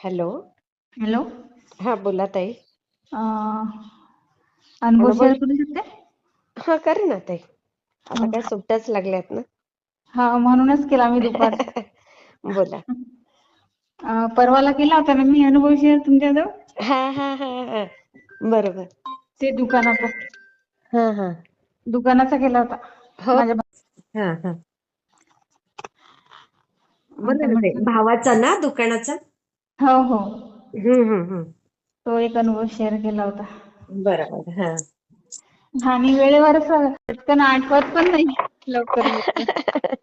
Hello. Hello. हा बोला ताई. अं, अनुभव शेअर करू शकते? हा करे ना ताई. आता काय सुट्ट्याच लागल्यात ना. हा म्हणूनच केला मी दुपार. बोला. अं, परवाला केला होता ना मी अनुभव शेअर तुमच्याजवळ? हा हा हा हा. बरोबर. ते दुकानाचा हा हा. दुकानाचा केला होता. हो. हा हा. आता बोला ना ताई. म्हटलं भावाचा ना दुकानाचा? हो हो. हम्म हम्म हम्म. तो एक अनुभव शेअर केला होता. बरोबर हा. आणि वेळेवरच पटकन आठवत पण नाही लवकर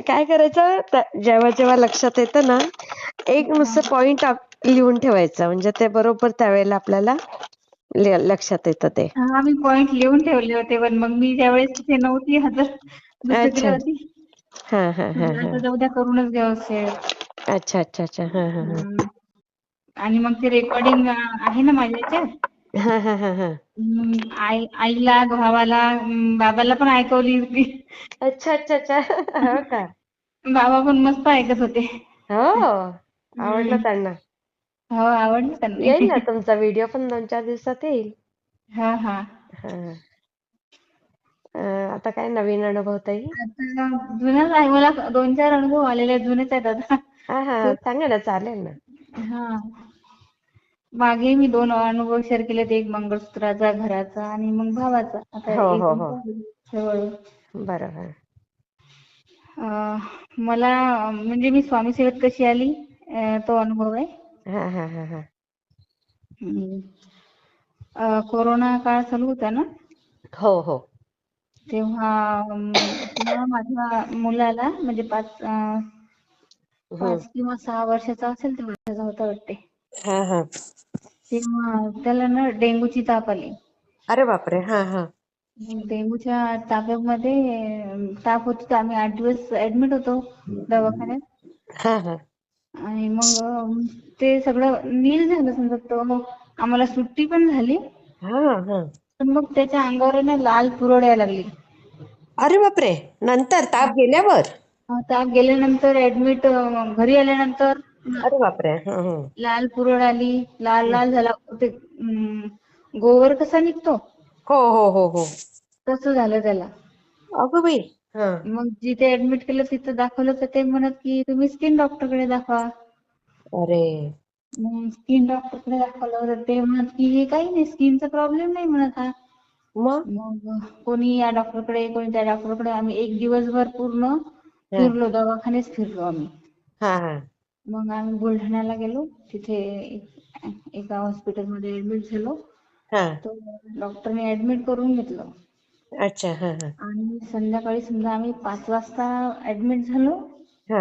काय करायचं त- जेव्हा जेव्हा लक्षात येतं ना एक नुसतं पॉइंट लिहून ठेवायचं. म्हणजे ते बरोबर त्यावेळेला आपल्याला ल- लक्षात येतं ते. हा मी पॉइंट लिहून ठेवले होते पण मग मी त्यावेळेस तिथे नव्हती हजर अच्छा. दुसरीकडे होती हा हा हा म्हटलं हा आता जाऊ द्या करूनच घ्यावं शेअर अच्छा अच्छा अच्छा. हा हा हा. आणि मग ते रेकॉर्डिंग आहे ना माझ्या याच्यात हा हा हा हा. मग आई आईला भावाला अं, बाबाला पण ऐकवली होती. अच्छा अच्छा अच्छा. हो का? बाबा पण मस्त ऐकत होते. हो आवडलं. त्यांना. हो आवडली त्यांनी. येईल ना तुमचा व्हिडिओ पण दोन चार दिवसात येईल. हा हा. हा. अं, आता काय नवीन अनुभव ताई? आता जुनच आहे. मला दोन चार अनुभव आलेले आहेत जुनेच आहेत आता. हा हा. सांगा ना चालेल ना. हा. मागे मी दोन अनुभव शेअर केलेत. एक मंगळसूत्राचा घराचा आणि मग भावाचा. आता हो एक हो. हो जवळ बरोबर अं, मला म्हणजे मी स्वामी सेवेत कशी आली अं, तो अनुभव आहे. हा हा हा हा. अं, कोरोना काळ चालू होता ना? हो हो. तेव्हा माझ्या मुलाला म्हणजे पाच अं, पाच किंवा सहा वर्षाचा असेल तेव्हा त्याचा होता वाटते. हा हा. तेव्हा त्याला ना डेंग्यूची ताप आली. अरे बापरे! हा हा. डेंग्यूच्या तापामध्ये अं, ताप होती तर आम्ही आठ दिवस ऍडमिट होतो दवाखान्यात. हा हा. आणि मग अं, ते सगळं नील झालं समजा तो आम्हाला सुट्टी पण झाली. हा हा. मग त्याच्या अंगावर आहे ना लाल पुरळ यायला लागली. अरे बापरे! नंतर ताप गेल्यावर? अं, ताप गेल्यानंतर ऍडमिट घरी आल्यानंतर अरे बापरे! हं, हं. लाल पुरळ आली. लाल लाल झाला. ते अं, गोवर कसा निघतो? हो हो हो हो. तसं झालं त्याला. अगं बाई! हा. मग जिथे ऍडमिट केलं तिथं दाखवलं तर ते म्हणत की तुम्ही स्किन डॉक्टरकडे दाखवा. अरे! स्किन डॉक्टरकडे दाखवलं तर ते म्हणत की हे काही नाही स्किनचा प्रॉब्लेम नाही म्हणत हा. मग? मग कोणी या डॉक्टरकडे कोणी त्या डॉक्टरकडे आम्ही एक दिवसभर पूर्ण फिरलो दवाखानेच फिरलो आम्ही. हा हा. मग आम्ही बुलढाण्याला गेलो. तिथे एका हॉस्पिटलमध्ये ऍडमिट झालो. हा. तर डॉक्टरने ऍडमिट करून घेतलं. अच्छा हा हा. आणि संध्याकाळी समजा आम्ही पाच वाजता ऍडमिट झालो. हा.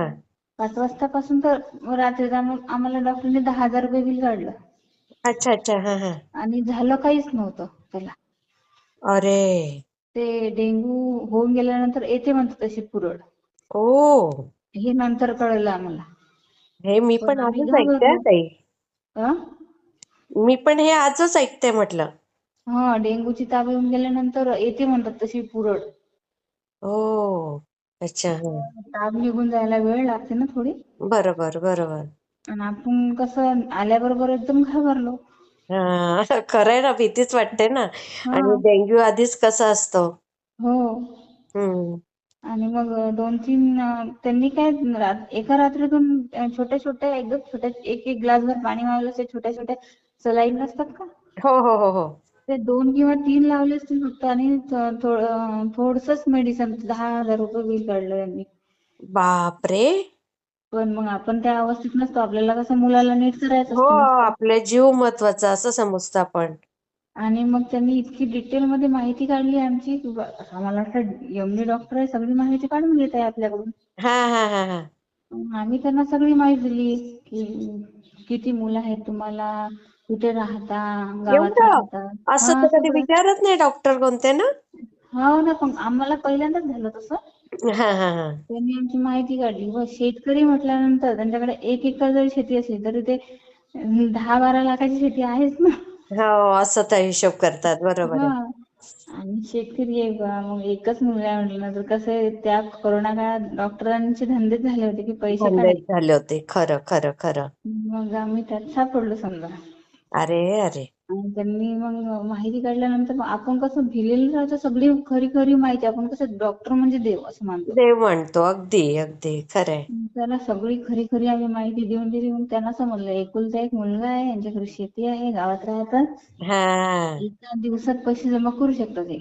पाच वाजतापासून तर रात्री आम्हाला डॉक्टरने दहा हजार रुपये बिल काढलं. अच्छा अच्छा हा हा. आणि झालं काहीच नव्हतं त्याला. अरे. ते डेंग्यू होऊन गेल्यानंतर येते म्हणतात तशी पुरळ ओ. हे नंतर कळलं आम्हाला. हे मी पण आजच ऐकते हा ताई? मी पण हे आजच ऐकते म्हटलं. हा डेंग्यूची ताप येऊन गेल्यानंतर येते म्हणतात तशी पुरळ ओ अच्छा हा. ताप निघून जायला वेळ लागते ना थोडी. बरोबर बरोबर. आणि आपण कसं आल्याबरोबर एकदम घाबरलो. हा खरंय ना भीतीच वाटते ना. हा. आणि डेंग्यू आधीच कसा असतो. हो. हम्म. आणि मग दोन तीन त्यांनी काय एका रात्रीतून छोट्या छोट्या एकदम छोट्या एक एक ग्लासभर पाणी मावलं असे छोट्या छोट्या सलाईन नसतात का? हो हो हो हो. ते दोन किंवा तीन लावले असतील फक्त आणि थोडसच मेडिसन दहा हजार रुपये बिल काढलं त्यांनी बापरे! पण मग आपण त्या अवस्थेत नसतो. आपल्याला कसं मुलाला नीट करायचं हो आपले जीव महत्त्वाचा असं समजतं आपण. आणि मग त्यांनी इतकी डिटेलमध्ये माहिती काढली आमची. आम्हाला वाटतं एमडी डॉक्टर आहे सगळी माहिती काढून घेत आहे आपल्याकडून. आम्ही त्यांना सगळी माहिती दिली की किती मुलं आहेत तुम्हाला कुठे राहता गावात एवढं? राहता? असं हा तर कधी सगळं. विचारत नाही डॉक्टर कोणते ना? हो ना पण आम्हाला पहिल्यांदाच झालं तसं. हा हा हा. त्यांनी आमची माहिती काढली. व शेतकरी म्हटल्यानंतर त्यांच्याकडे एक एकर जरी शेती असली तरी ते दहा बारा लाखाची शेती आहेच ना. हो असं तर हिशोब करतात. बरोबर हा. आहे आणि शेतकरी आहे बा मग एकच मुलगा आहे म्हटलं तर कसं आहे त्या कोरोना काळात डॉक्टरांचे धंदेच झाले होते की पैसे काढायचे. झाले होते. खरं खरं खरं. मग आम्ही त्यात सापडलो समजा. अरे अरे. आणि त्यांनी मग माहिती काढल्यानंतर मग आपण कसं भिलेलं राहतो सगळी खरी खरी माहिती आपण कसं डॉक्टर म्हणजे देव असं मानतो. देव म्हणतो अगदी अगदी खरंय. त्याला सगळी खरी खरी आम्ही माहिती देऊन दिली मग त्यांना समजलं. एकुलता एक मुलगा आहे यांच्याकडे शेती आहे गावात राहतात. हा. एका दिवसात पैसे जमा करू शकतात हे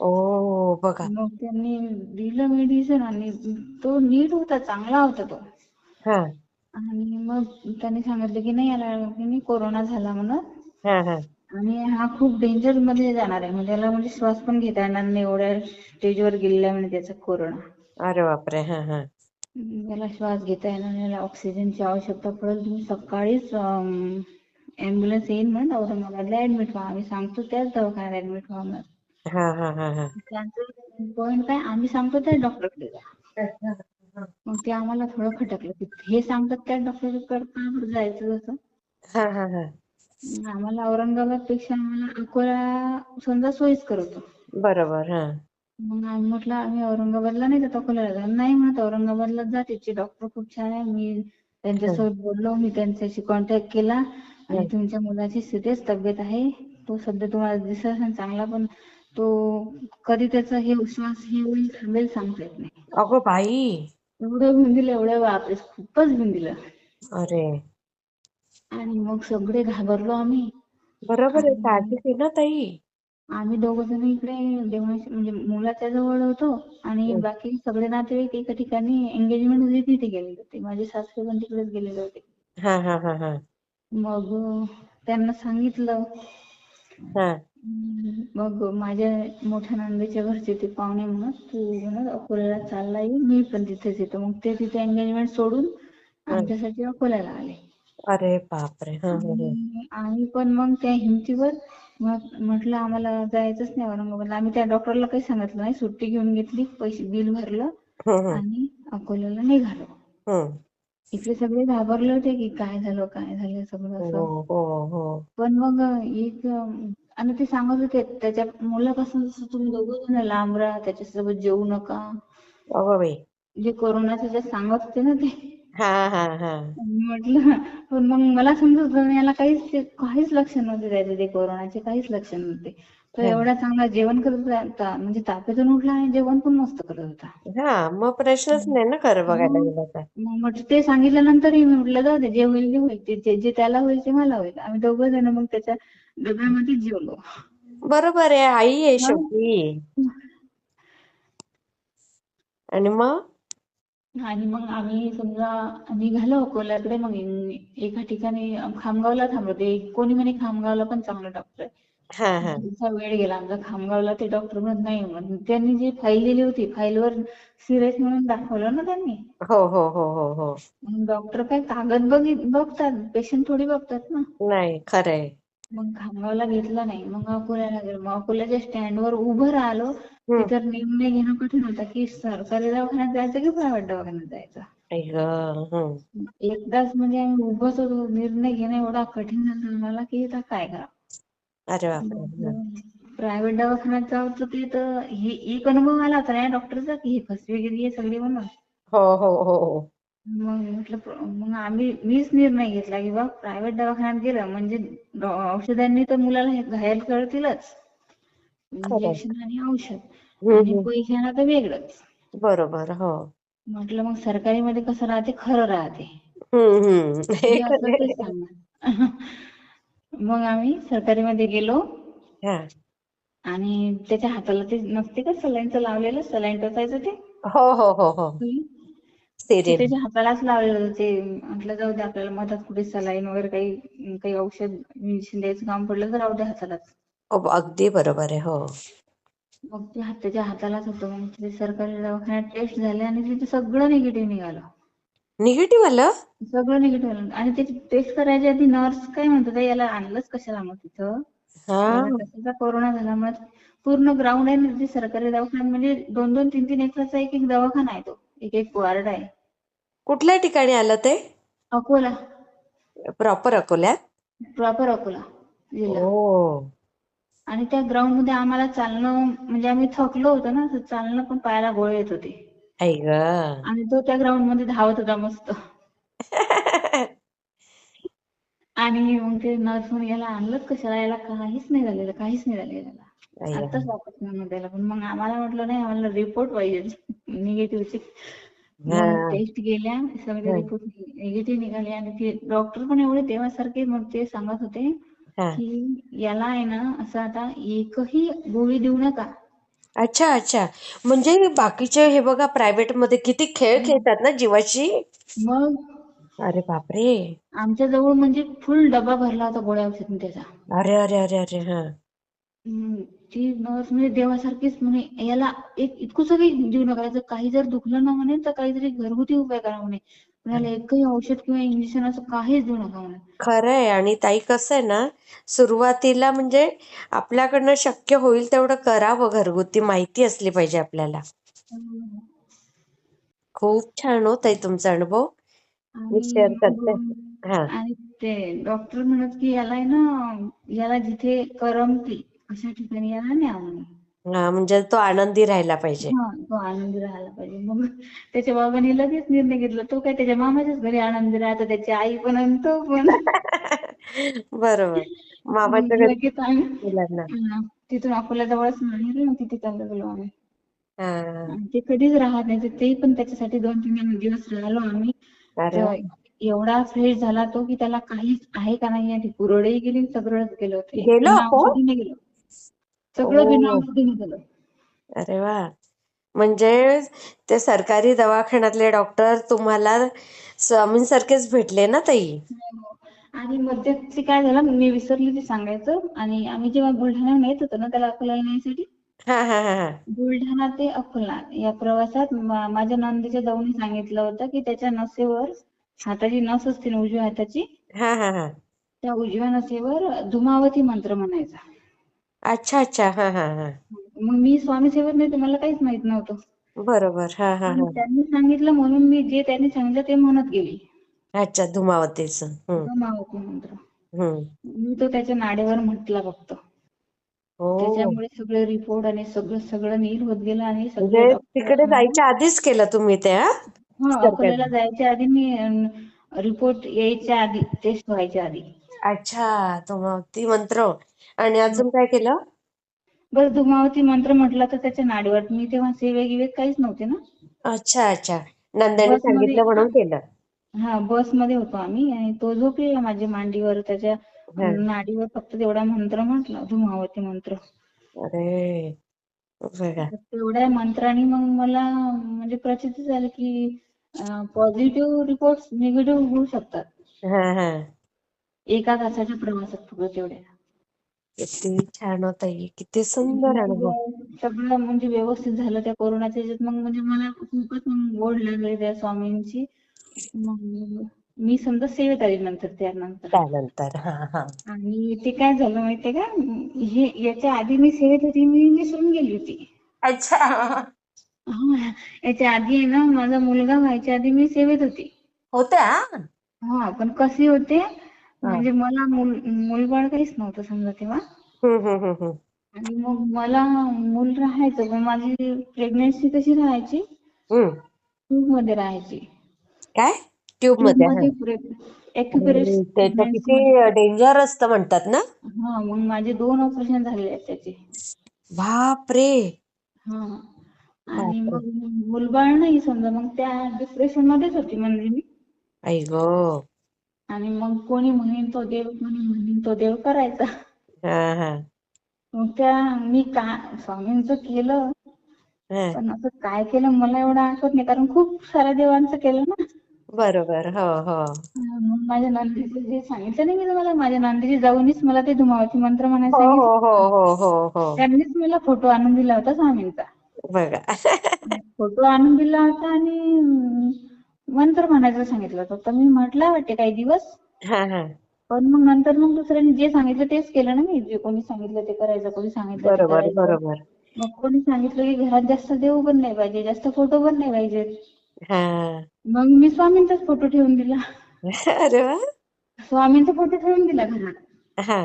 ओ बघा. मग त्यांनी दिलं मेडिसिन आणि तो नीट होता चांगला होता तो. हा. आणि मग त्यांनी सांगितलं की नाही याला की नाही कोरोना झाला म्हणून. हा हा. आणि हा खूप डेंजरमध्ये जाणार आहे. म्हणजे याला म्हणजे श्वास पण घेता येणार नाही. एवढ्या स्टेजवर गेलेला म्हणजे त्याचा कोरोना अरे बापरे हा हा. याला श्वास घेता येणार नाही. याला ऑक्सिजनची आवश्यकता पडेल. तुम्ही सकाळीच ऍम्ब्युलन्स येईल म्हणून औरंगाबादला ऍडमिट व्हा. आम्ही सांगतो त्याच दवाखान्यात ऍडमिट व्हा म्हणून. हा हा हा हा. त्यांचं पॉईंट काय? आम्ही सांगतो त्याच डॉक्टरकडे जा. मग ते आम्हाला थोडं खटकलं की हे सांगतात त्याच डॉक्टरकडे का बरं जायचं हा हा हा. मग आम्हाला औरंगाबादपेक्षा आम्हाला अकोला समजा सोयीस्कर होतं. बरोबर हा. मग आम्ही म्हटलं आम्ही औरंगाबादला नाही जात अकोल्याला नाही म्हणत औरंगाबादला जा तिथचे डॉक्टर खूप छान आहे. मी त्यांच्यासोबत बोललो मी त्यांच्याशी कॉन्टॅक्ट केला. आणि तुमच्या मुलाची सिरियस तब्येत आहे. तो सध्या तुम्हाला दिसत असेल चांगला पण तो कधी त्याचा हे श्वास हे होईल थांबेल सांगता येत नाही. अगो बाई एवढं दिलं एवढं बापरे खूपच भिऊन दिलं अरे. आणि मग सगळे घाबरलो आम्ही. बरोबर आहे साहजिक आहे ना ताई. आम्ही दोघ जण इकडे देवांशी म्हणजे मुलाच्या जवळ होतो. आणि बाकी सगळे नातेवाईक एका ठिकाणी एंगेजमेंट होती तिथे गेलेले होते. माझे सासरे पण तिकडेच गेलेले होते. हा हा हा हा. मग त्यांना सांगितलं. हा. मग माझ्या मोठ्या नंदेच्या घरचे ते पाहुणे म्हणत तू म्हणत अकोल्याला चालला मी पण तिथेच येतो. मग ते तिथे एंगेजमेंट सोडून आमच्यासाठी अकोल्याला आले. अरे बापरे. हा हा हा. आणि आम्ही पण मग त्या हिमतीवर मग म्हटलं आम्हाला जायचंच नाही औरंगाबादला आम्ही त्या डॉक्टरला काही सांगितलं नाही. सुट्टी घेऊन घेतली पैसे बिल भरलं आणि अकोल्याला निघालो. इकडे सगळे घाबरले होते की काय झालं काय झालं सगळं हो असं हो हो. पण मग एक आणि ते सांगत होते त्याच्या मुलापासून जसं तुम्ही दोघं जण लांब राहा त्याच्यासोबत जेवू नका. अगो बाई. जे कोरोनाचे जे सांगत होते ना ते. हा हा हा. म्हटलं पण मग मला समजत होतं याला काहीच ते काहीच लक्षण नव्हते त्याचे ते कोरोनाचे काहीच लक्षण नव्हते. तो. एवढा चांगला जेवण करत होता म्हणजे तापेतून उठला आणि जेवण पण मस्त करत होता. हा मग प्रश्नच नाही ना खरं बघायला गेलं तर. मग म्हटलं ते सांगितल्यानंतरही मी म्हटलं जाऊ दे जे होईल ते होईल ते- जे जे त्याला होईल ते मला होईल. आम्ही दोघं जण मग त्याच्या डब्यामध्ये जेवलो. बरोबर आहे आई आहे शेवटी. आणि मग? आणि मग आम्ही समजा निघालो अकोल्याकडे मग एका ठिकाणी खामगावला थांबलो. ते कोणी म्हणे खामगावला पण चांगलं डॉक्टर आहे. हा हा. आमचा वेळ गेला. आमचा खामगावला ते डॉक्टर म्हणत नाही म्हणून. त्यांनी जी फाईल दिली होती फाईलवर सिरियस म्हणून दाखवलं ना त्यांनी? हो हो हो हो हो. मग डॉक्टर काय कागद बघित बघतात. पेशंट थोडी बघतात ना. नाही खरंय. मग खामगावला घेतलं नाही. मग अकोल्याला गेलो मग अकोल्याच्या स्टँडवर उभं राहिलो. तिथं निर्णय घेणं कठीण होतं की सरकारी दवाखान्यात जायचं की प्रायव्हेट दवाखान्यात जायचं. एकदाच म्हणजे आम्ही उभंच होतो. निर्णय घेणं एवढा कठीण झाला आम्हाला की आता काय करावं? अरे बापरे. प्रायव्हेट दवाखान्यात जाऊ तर ते तर हे एक अनुभव आला होता ना डॉक्टरचा की हे फसवेगिरी आहे सगळी म्हणून. हो हो हो हो. मग म्हटलं प्र- मग आम्ही मीच निर्णय घेतला की बा प्रायव्हेट दवाखान्यात गेलं म्हणजे डॉ- औषधांनी तर मुलाला हे घायल करतीलच. इंजेक्शन आणि औषध. आणि पैशाला तर वेगळंच. बरोबर हो. म्हटलं मग सरकारी मध्ये कसं राहते? खरं राहते. हम्म हम्म. हे जे असं खरंय. ते सांगा. मग आम्ही सरकारी मध्ये गेलो. हा. आणि त्याच्या हाताला ते नसते का सलाईनचं लावलेलं? सलाईन टोचायचं ते? हो हो हो हो. ते सिरियल त्याच्या हातालाच लावलेलं होतं. ते म्हटलं जाऊ दे आपल्याला मधात कुठे? सलाईन वगैरे काही काही औषध इंजेक्शन द्यायचं काम पडलं तर राहू दे हातालाच. अगदी बरोबर आहे हो. मग ते हात त्याच्या हातालाच होतं. मग ते सरकारी दवाखान्यात टेस्ट झाले आणि तिथे सगळं निगेटिव्ह निघालं. निगेटिव्ह आलं? सगळं निगेटिव्ह आलं. आणि त्याची टेस्ट करायच्या आधी नर्स काय म्हणत होत्या याला आणलंच कशाला मग तिथं? हा. कशाचा कोरोना झाला मग पूर्ण ग्राउंड आहे ना ते सरकारी दवाखान्यात म्हणजे दोन दोन तीन तीन एकरचा एक एक दवाखाना आहे तो. एक एक वार्ड आहे. कुठल्या ठिकाणी आलं ते? अकोला. प्रॉपर अकोल्यात? प्रॉपर अकोला जिल्हा. आणि त्या ग्राउंडमध्ये आम्हाला चालणं म्हणजे आम्ही थकलो होतो ना चालणं पण पायाला गोळे येत होते. आई ग आणि तो त्या ग्राउंडमध्ये धावत होता मस्त. आणि मग ते नर्स म्हणे याला आणलंच कशाला? याला काहीच नाही झालेलं काहीच नाही झालेलं याला. ग. आताच वापस म्हणून द्यायला. पण मग आम्हाला म्हटलं नाही आम्हाला रिपोर्ट पाहिजे. निगेटिव्हचे मग हा. टेस्ट गेल्या सगळे हा. रिपोर्ट निगेटिव्ह निघाले. आणि ते डॉक्टर पण एवढे तेव्हासारखे मग ते सांगत होते हा. की याला आहे ना असं आता एकही गोळी देऊ नका. अच्छा अच्छा. म्हणजे बाकीचे हे बघा प्रायव्हेटमध्ये किती खेळ खेळतात ना जीवाची? मग? अरे बापरे. आमच्या जवळ म्हणजे फुल डबा भरला होता गोळ्या औषध त्याचा. अरे अरे अरे अरे हा. ती नर्स म्हणजे देवासारखीच म्हणे याला एक इतकं सगळी देऊ नका याचं काही जर दुखलं ना म्हणे तर काहीतरी घरगुती उपाय करा म्हणे. याला एकही औषध किंवा इंजेक्शन असं काहीच देऊ नका म्हणे खरंय. आणि ताई कसं आहे ना सुरुवातीला म्हणजे आपल्याकडनं शक्य होईल तेवढं करावं घरगुती माहिती असली पाहिजे आपल्याला. खूप छान होत आहे तुमचा अनुभव. मी आणि शेअर करते. हा. आणि ते डॉक्टर म्हणत की याला आहे ना याला जिथे करमते अशा ठिकाणी याला न्या म्हणे हा म्हणजे तो आनंदी राहायला पाहिजे. हा तो आनंदी राहायला पाहिजे. मग त्याच्या बाबांनी लगेच निर्णय घेतला तो काय त्याच्या मामाच्याच घरी आनंदी राहतो त्याची आई पण आणि तो पण. बरोबर. मामाच्या मग घरी लगेच आम्ही मुलांना. हा, तिथून अकोल्याजवळच माहेर आहे ना तिथे चाललो गेलो आम्ही. हा. आणि ते कधीच राहत नाही तर ते पण त्याच्यासाठी दोन तीन दिवस राहिलो आम्ही. अरे एवढा फ्रेश झाला तो की त्याला काहीच आहे का नाही कुरडही गेली सगळंच गेलं होतं. गेलं गेलं. सगळं अरे वा. म्हणजे ते सरकारी दवाखान्यातले डॉक्टर तुम्हाला स्वामींसारखेच भेटले ना ताई? आणि मध्यंतरी काय झालं मी विसरली ते सांगायचं. आणि आम्ही जेव्हा बुलढाण्याहून येत होतो ना त्याला हा हा हा हा. बुलढाणा ते अकोला या प्रवासात मा- माझ्या नंदेच्या जाऊनी सांगितलं होतं की त्याच्या नसेवर हाताची नस असते ना उजव्या हाताची हा हा हा. त्या उजव्या नसेवर धुमावती मंत्र म्हणायचा. अच्छा अच्छा. हा हा हा. मग मी स्वामी सेवक नाही तर मला काहीच माहीत नव्हतं. बरोबर. हा हा आणि हा. त्यांनी सांगितलं म्हणून मी जे त्यांनी सांगितलं ते म्हणत गेली. अच्छा धुमावतीच. धुमावती मंत्र. मी तो त्याच्या नाडेवर म्हटला फक्त. हो. त्याच्यामुळे सगळे रिपोर्ट आणि सगळं सगळं नील होत गेलं आणि सगळे म्हणजे डॉक्टर तिकडे जायच्या आधीच केलं तुम्ही ते हा? हा अकोल्याला जायच्या आधी मी रिपोर्ट यायच्या आधी टेस्ट व्हायच्या आधी. अच्छा धुमावती मंत्र. आणि अजून काय केलं? बस धुमावती मंत्र म्हटलं तर त्याच्या नाडीवर. मी तेव्हा सेवे गिवे काहीच नव्हते ना? अच्छा अच्छा. नंद्याने बसमध्ये सांगितलं म्हणून केलं. हा बसमध्ये होतो आम्ही. आणि तो झोपलेला माझ्या मांडीवर. त्याच्या हा. नाडीवर फक्त तेवढा मंत्र म्हटला धुमावती मंत्र. अरे बघा. तर तेवढ्या मंत्राने मग मला म्हणजे प्रचिती झाली की पॉझिटिव्ह रिपोर्ट निगेटिव्ह होऊ शकतात. हा हा. एका तासाच्या प्रवासात फक्त तेवढ्या. किती छान होत आहे किती सुंदर अनुभव. मग सगळं म्हणजे व्यवस्थित झालं त्या कोरोनाच्या ह्याच्यात. मग म्हणजे मला खूपच मग गोड लागले त्या स्वामींची. मग मी समजा सेवेत आली नंतर त्यानंतर. त्यानंतर हा हा. आणि ते काय झालं माहितीये का? हे याच्या आधी मी सेवेत होती मी विसरून गेली होती. अच्छा. हा याच्या आधी आहे ना माझा मुलगा व्हायच्या आधी मी सेवेत होती. होत्या? हा पण कसे होते? म्हणजे मला मूल मूलबाळ काहीच नव्हतं समजा तेव्हा. आणि मग मला मूल राहायचं पण माझी प्रेग्नेन्सी कशी राहायची? ट्यूबमध्ये राहायची. काय? ट्यूबमध्ये किती डेंजर असतं म्हणतात ना? हा मग माझे दोन ऑपरेशन झालेले आहेत त्याचे. बाप रे हा. आणि बापरे. मग मुलबाळ नाही समजा मग त्या डिप्रेशन मध्येच होती म्हणजे मी. आई गो. आणि मग कोणी म्हणेन तो देव कोणी म्हणेन तो देव करायचा. हा हा. मग त्या मी का स्वामींचं केलं. पण असं काय केलं मला एवढं आठवत नाही कारण खूप साऱ्या देवांचं केलं ना. बरोबर हो हो. मग माझ्या नंदीचे जे सांगितलं नाही मी तुम्हाला माझ्या नंदीची जाऊनच मला ते धुमावती मंत्र सांगितलं हो हो हो हो हो. त्यांनीच मला फोटो आणून दिला होता स्वामींचा. बघा. फोटो आणून दिला होता आणि अं, मंत्र म्हणायचं सांगितलं होतं तर मी म्हटलं वाटते काही दिवस. हा हा. पण मग नंतर मग दुसऱ्यांनी जे सांगितलं तेच केलं ना मी. जे कोणी सांगितलं ते करायचं कोणी सांगितलं ते बरोबर करायचं. बरोबर. मग कोणी सांगितलं की घरात जास्त देव पण नाही पाहिजे जास्त फोटो पण नाही पाहिजे. हा. मग मी स्वामींचाच फोटो ठेवून दिला. अरे वा. स्वामींचा फोटो ठेवून दिला घरात. हा.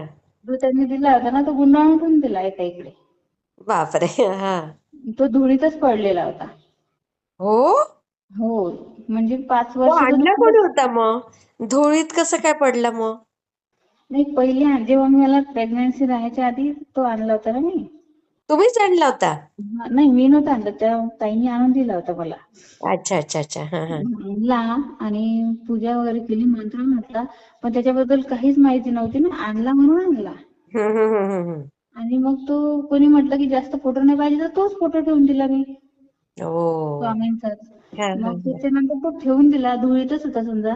जो त्यांनी दिला होता ना तो गुंडाळून ठेवून दिला एका इकडे. बापरे हा. तो धुळीतच पडलेला होता. हो? हो म्हणजे पाच वर्ष आणला कोणी होता मग? धुळीत कसं काय पडला मग? नाही पहिले आण- जेव्हा मी मला प्रेग्नन्सी राहायच्या आधी तो आणला होता ना मी. तुम्हीच आणला होता? नाही मी नव्हता आणला त्या ताईने आणून दिला होता मला. अच्छा अच्छा अच्छा हा हा. आणला आणि पूजा वगैरे केली मंत्र म्हटला पण त्याच्याबद्दल काहीच माहिती नव्हती ना आणला म्हणून आणला. आणि मग तो कोणी म्हटलं की जास्त फोटो नाही पाहिजे तर तोच फोटो ठेवून दिला मी. स्वामींचाच. हा, हा, मग त्याच्यानंतर तो ठेवून दिला धुळीतच होता समजा.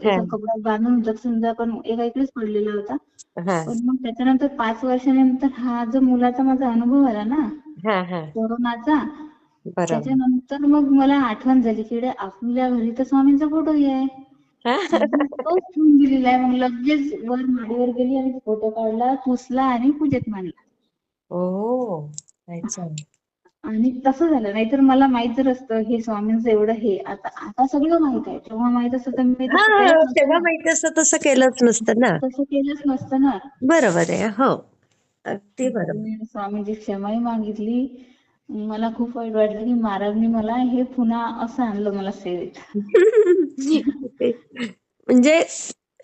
हा. कपड्यात बांधून होता समजा पण एका इकडेच पडलेला होता. हा. पण मग त्याच्यानंतर पाच वर्षानंतर हा जो मुलाचा माझा अनुभव आला ना हा हा. कोरोनाचा त्याच्यानंतर मग मला आठवण झाली की आपल्या घरी तर स्वामींचा फोटोही आहे. हा? तोच ठेवून दिलेला आहे. मग लगेच वर माडीवर गेली आणि फोटो काढला पुसला आणि पूजेत मांडला. ओ अच्छा आणि तसं झालं. नाहीतर मला माहीत जर असतं हे स्वामींचं एवढं हे आता आता सगळं माहीत आहे. तेव्हा माहीत असतं तर मी हा तसं केलंच नसतं. तेव्हा ना. माहिती असतं तसं केलंच नसतं ना. तसं केलंच नसतं ना. बरोबर आहे हो. अगदी बरोबर. मी स्वामींची क्षमाही मागितली. मला खूप वाईट वाटलं की महाराजनी मला हे पुन्हा असं आणलं मला सेवेत. म्हणजे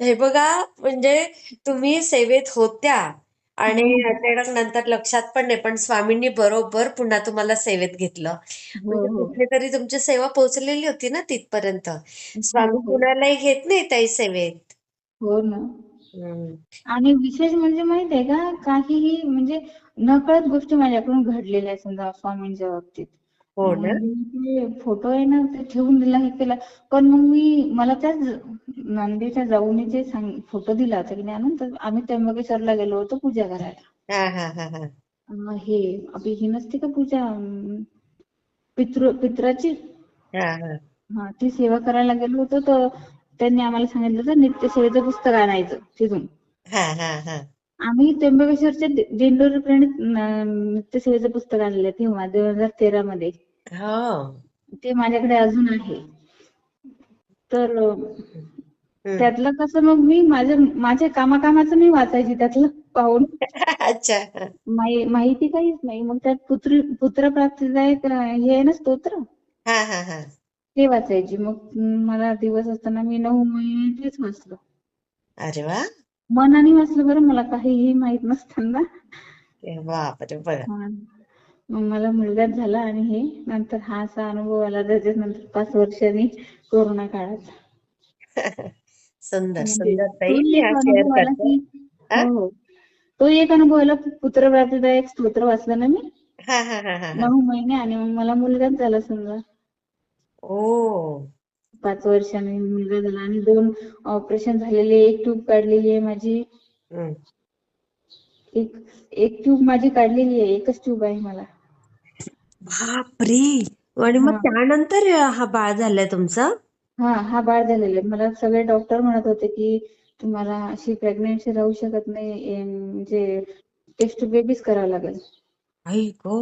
हे बघा म्हणजे तुम्ही सेवेत होत्या. आणि अचानक नंतर लक्षात पण नाही पण स्वामींनी बरोबर पुन्हा तुम्हाला सेवेत घेतलं. हो म्हणजे हो. कुठे तरी तुमची सेवा पोहोचलेली होती ना तिथपर्यंत. स्वामी हो, हो. कुणालाही घेत नाही ताई सेवेत. हो ना. हम्म. आणि विशेष म्हणजे माहीत आहे का काहीही म्हणजे नकळत गोष्टी माझ्याकडून घडलेल्या आहेत समजा स्वामींच्या बाबतीत. हो ना. ते फोटो आहे ना ते ठेवून दिला हे केला पण मग मी मला त्याच नंदीच्या जाऊनी जे सांग फोटो दिला होता की नाही आणून तर आम्ही त्र्यंबकेश्वरला गेलो होतो पूजा करायला. हा हा हा हा. अं, हे आपली ही नसते का पूजा? अं, पितृ पित्राची? हा हा. हा ती सेवा करायला गेलो होतो तर त्यांनी आम्हाला सांगितलं होतं नित्यसेवेचं पुस्तक आणायचं तिथून. हा हा हा. आम्ही त्र्यंबकेश्वरच्या दि- दिंडोरी प्रणित अं, नित्यसेवेचं पुस्तक आणलं तेव्हा दोन हजार तेरा मध्ये हो. ते माझ्याकडे अजून आहे. तर. त्यातलं कसं मग मी माझ्या माझ्या कामाकामाचं मी वाचायची त्यातलं पाहून. अच्छा. माहि- माहिती काहीच नाही. मग त्यात पुत्र पुत्रप्राप्तीचा एक अं, हे आहे ना स्तोत्र? हा हा हा. ते वाचायची. मग अं, मला दिवस असताना मी नऊ महिने तेच वाचलं. अरे वा. मनाने वाचलं बरं. मला काहीही माहीत नसताना. ए बापरे बघा हा. मग मला मुलगाच झाला आणि हे नंतर हा असा अनुभव आला त्याच्यानंतर पाच वर्षांनी कोरोना काळात. सुंदर म्हणजे सुंदर एक हा हा? तो एक अनुभव आला पुत्रप्राप्तीचा एक स्तोत्र वाचलं ना मी? नऊ महिने आणि मग मला मुलगाच झाला समजा. ओ. पाच वर्षांनी मुलगा झाला आणि दोन ऑपरेशन झालेले एक ट्यूब काढलेली आहे माझी. एक एक ट्यूब माझी काढलेली आहे एकच ट्यूब आहे मला. बापरे! आणि मग हा. त्यानंतर हा बाळ झालाय तुमचं? हा हा बाळ झालेला आहे. मला सगळे डॉक्टर म्हणत होते की तुम्हाला अशी प्रेग्नेन्सी राहू शकत नाही म्हणजे टेस्ट बेबीच करावं लागेल. आई गो!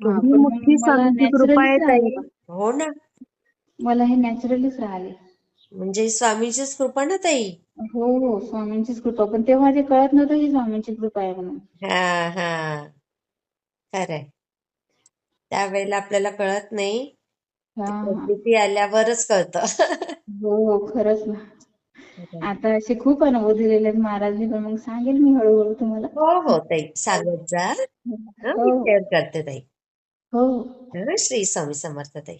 हा केवढी पण मग मोठी मला स्वामींची कृपा आहे नॅचरलीच ताई. राहिलं हो ना. मला हे नॅचरलीच राहिले म्हणजे स्वामीचीच कृपा ना ताई? हो हो स्वामींचीच कृपा. पण तेव्हा ते कळत नव्हतं ही स्वामींची कृपा आहे म्हणून. हा हा. खरंय. त्यावेळेला आपल्याला कळत नाही. ती हा. आल्यावरच कळतं. हो हो खरंच ना. आता असे खूप अनुभव दिलेले आहेत महाराजनी पण मग सांगेल मी हळूहळू तुम्हाला. हो हो ताई सांगत जा. हं, हो मी शेअर करते ताई. हो. हं, श्री स्वामी समर्थ ताई.